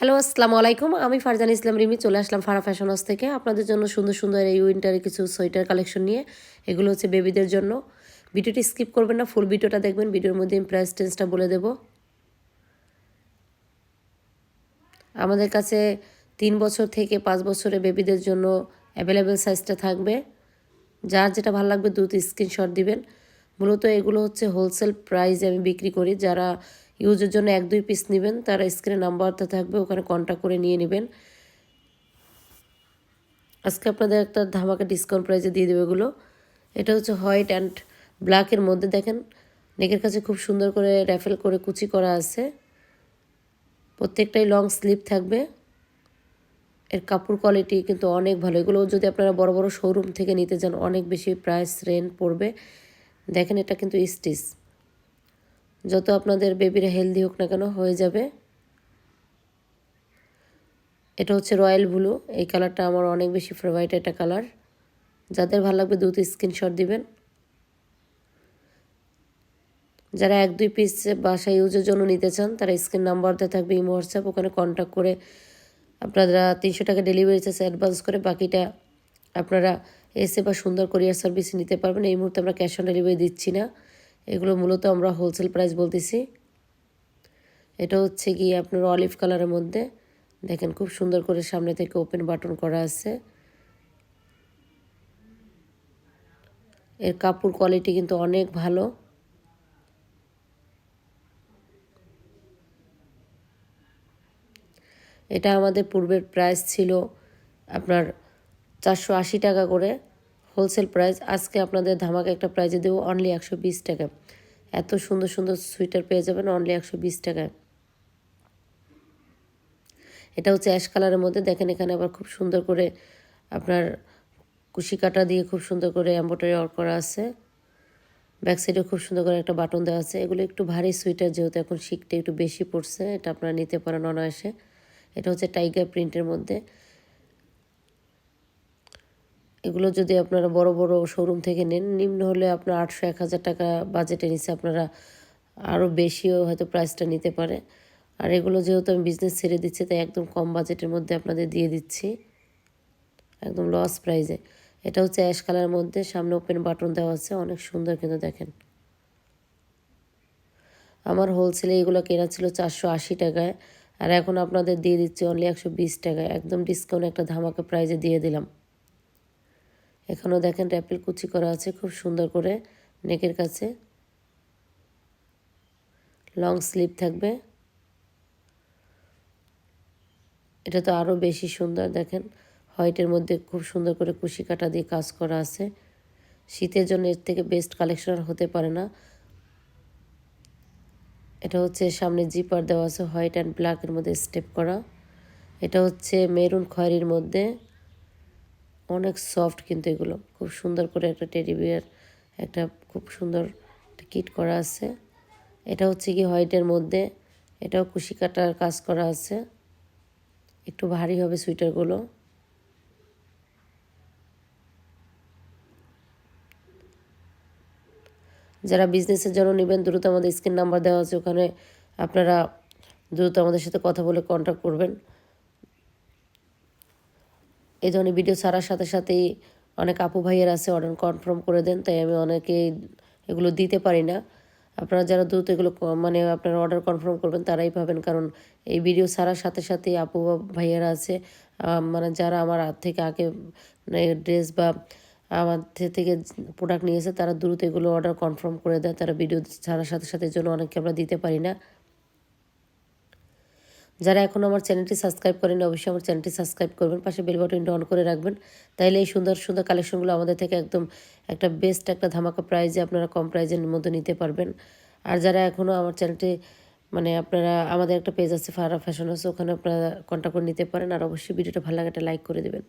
Hello আসসালামু আলাইকুম। আমি ফারজান ইসলাম রিমি, চলে আসলাম ফারা ফ্যাশন হাউস থেকে। আপনাদের জন্য সুন্দর সুন্দর এই উইন্টারে কিছু সোয়েটার কালেকশন নিয়ে। এগুলো হচ্ছে বেবিদের জন্য। ভিডিওটি স্কিপ করবেন না ফুল ভিডিওটা দেখবেন। ভিডিওর মধ্যে আমি প্রাইস টেন্সটা বলে দেব। আমাদের কাছে তিন বছর থেকে পাঁচ বছরের বেবিদের জন্য অ্যাভেলেবেল সাইজটা থাকবে। যার যেটা ভালো লাগবে দ্রুত স্ক্রিনশট দিবেন। মূলত এগুলো হচ্ছে হোলসেল প্রাইসে আমি বিক্রি করি। যারা ইউজের জন্য এক, দুই পিস নেবেন। তারা স্ক্রিনে নাম্বারটা থাকবে, ওখানে কন্ট্যাক্ট করে নিয়ে নেবেন। আজকে আপনাদের একটা ধামাকা ডিসকাউন্ট প্রাইসে দিয়ে দেবে এগুলো। এটা হচ্ছে হোয়াইট অ্যান্ড ব্ল্যাকের মধ্যে দেখেন নেকের কাছে খুব সুন্দর করে র্যাফেল করে কুচি করা আছে। প্রত্যেকটাই লং স্লিপ থাকবে। এর কাপড় কোয়ালিটি কিন্তু অনেক ভালো। এগুলো যদি আপনারা বড় বড় শোরুম থেকে নিতে যান অনেক বেশি প্রাইস রেন্ট পড়বে। দেখেন এটা কিন্তু স্টিচ যত আপনাদের বেবিরা হেলদি হোক না কেন, হয়ে যাবে। এটা হচ্ছে রয়্যাল ব্লু এই কালারটা আমার অনেক বেশি ফেভারিট একটা কালার যাদের ভালো লাগবে দ্রুত স্ক্রিনশট দিবেন। যারা এক, দুই পিস বাসা ইউজের জন্য নিতে চান, তারা স্ক্রিন নাম্বার দেওয়া থাকবে ইমো, হোয়াটসঅ্যাপ, ওখানে কন্ট্যাক্ট করে আপনারা তিনশো টাকা ডেলিভারি চার্জ অ্যাডভান্স করে বাকিটা আপনারা এসে বা সুন্দর কোরিয়ার সার্ভিস নিতে পারবেন। এই মুহূর্তে আমরা ক্যাশ অন ডেলিভারি দিচ্ছি না। এগুলো মূলত আমরা হোলসেল প্রাইস বলতেছি। এটা হচ্ছে গিয়ে আপনার অলিভ কালারের মধ্যে। দেখেন খুব সুন্দর করে সামনে থেকে ওপেন বাটন করা আছে। এর কাপড় কোয়ালিটি কিন্তু অনেক ভালো। এটা আমাদের পূর্বের প্রাইস ছিল আপনার চারশো আশি টাকা করে। হোলসেল প্রাইস, আজকে আপনাদের ধামাকা একটা প্রাইজে দেবো অনলি একশো বিশ টাকা। এত সুন্দর সুন্দর সুইটার পেয়ে যাবেন অনলি একশো বিশ টাকায়। এটা হচ্ছে অ্যাশ কালারের মধ্যে। দেখেন এখানে আবার খুব সুন্দর করে আপনার কুশি কাটা দিয়ে খুব সুন্দর করে এম্ব্রয়ডারি ওয়ার্ক করা আছে। ব্যাক সাইডে খুব সুন্দর করে একটা বাটন দেওয়া আছে। এগুলো একটু ভারী সুইটার যেহেতু এখন শিখতে একটু বেশি পড়ছে, এটা আপনারা নিতে পারেন অনায়াসে। এটা হচ্ছে টাইগার প্রিন্টের মধ্যে। এগুলো যদি আপনারা বড় বড় শোরুম থেকে নেন, নিম্ন হলে আপনার আটশো, এক হাজার টাকা বাজেটে নিচে আপনারা আরও বেশিও হয়তো প্রাইসটা নিতে পারে। আর এগুলো যেহেতু আমি বিজনেস ছেড়ে দিচ্ছি, তাই একদম কম বাজেটের মধ্যে আপনাদের দিয়ে দিচ্ছি। একদম লস প্রাইজে এটা হচ্ছে অ্যাশ কালারের মধ্যে, সামনে ওপেন বাটন দেওয়া আছে, অনেক সুন্দর কিন্তু দেখেন। আমার হোলসেলে এগুলো কেনা ছিল চারশো আশি টাকায়, আর এখন আপনাদের দিয়ে দিচ্ছি অনলি একশো বিশ টাকায়। একদম ডিসকাউন্ট একটা ধামাকা প্রাইজে দিয়ে দিলাম। এখানেও দেখেন র্যাপেল কুচি করা আছে খুব সুন্দর করে নেকের কাছে। লং স্লিভ থাকবে। এটা তো আরও বেশি সুন্দর দেখেন। হোয়াইটের মধ্যে খুব সুন্দর করে কুশি কাটা দিয়ে কাজ করা আছে। শীতের জন্য এর থেকে বেস্ট কালেকশন হতে পারে না। এটা হচ্ছে সামনে জিপার দেওয়া আছে, হোয়াইট অ্যান্ড ব্ল্যাকের মধ্যে স্টেপ করা। এটা হচ্ছে মেরুন খয়েরির মধ্যে। অনেক সফট কিন্তু এগুলো। খুব সুন্দর করে একটা টেডি বিয়ার একটা খুব সুন্দর কিট করা আছে। এটা হচ্ছে কি হোয়াইটের মধ্যে। এটাও কুশি কাটার কাজ করা আছে। একটু ভারী হবে সুইটারগুলো যারা বিজনেসের জন্য নেবেন, দ্রুত আমাদের স্ক্রিন নাম্বার দেওয়া আছে। ওখানে আপনারা দ্রুত আমাদের সাথে কথা বলে কন্ট্যাক্ট করবেন। এই ধরনের ভিডিও ছাড়ার সাথে সাথেই অনেক আপু ভাইয়ের আছে, অর্ডার কনফার্ম করে দেন, তাই আমি অনেকে এগুলো দিতে পারি না। আপনারা যারা দ্রুত এগুলো মানে আপনারা অর্ডার কনফার্ম করবেন, তারাই পাবেন। কারণ এই ভিডিও ছাড়ার সাথে সাথেই আপু ভাইয়েরা আছে মানে যারা আমার হাত থেকে আগে ড্রেস বা আমার থেকে প্রোডাক্ট নিয়েছে, তারা দ্রুত এগুলো অর্ডার কনফার্ম করে দেয়। তারা ভিডিও ছাড়ার সাথে সাথে জন্য অনেককে আমরা দিতে পারি না। যারা এখন আমার চ্যানেলটি সাবস্ক্রাইব করেনি অবশ্যই আমার চ্যানেলটি সাবস্ক্রাইব করবেন, পাশে বেল বাটনটা অন করে রাখবেন। তাইলে এই সুন্দর সুন্দর কালেকশনগুলো আমাদের থেকে একদম একটা বেস্ট একটা ধামাকা প্রাইজে আপনারা কম প্রাইজের মধ্যে নিতে পারবেন। আর যারা এখনও আমার চ্যানেলটি মানে আপনারা, আমাদের একটা পেজ আছে ফারা ফ্যাশন আছে ওখানে আপনারা কন্ট্যাক্ট করে নিতে পারেন। আর অবশ্যই ভিডিওটা ভালো লাগে একটা লাইক করে দেবেন।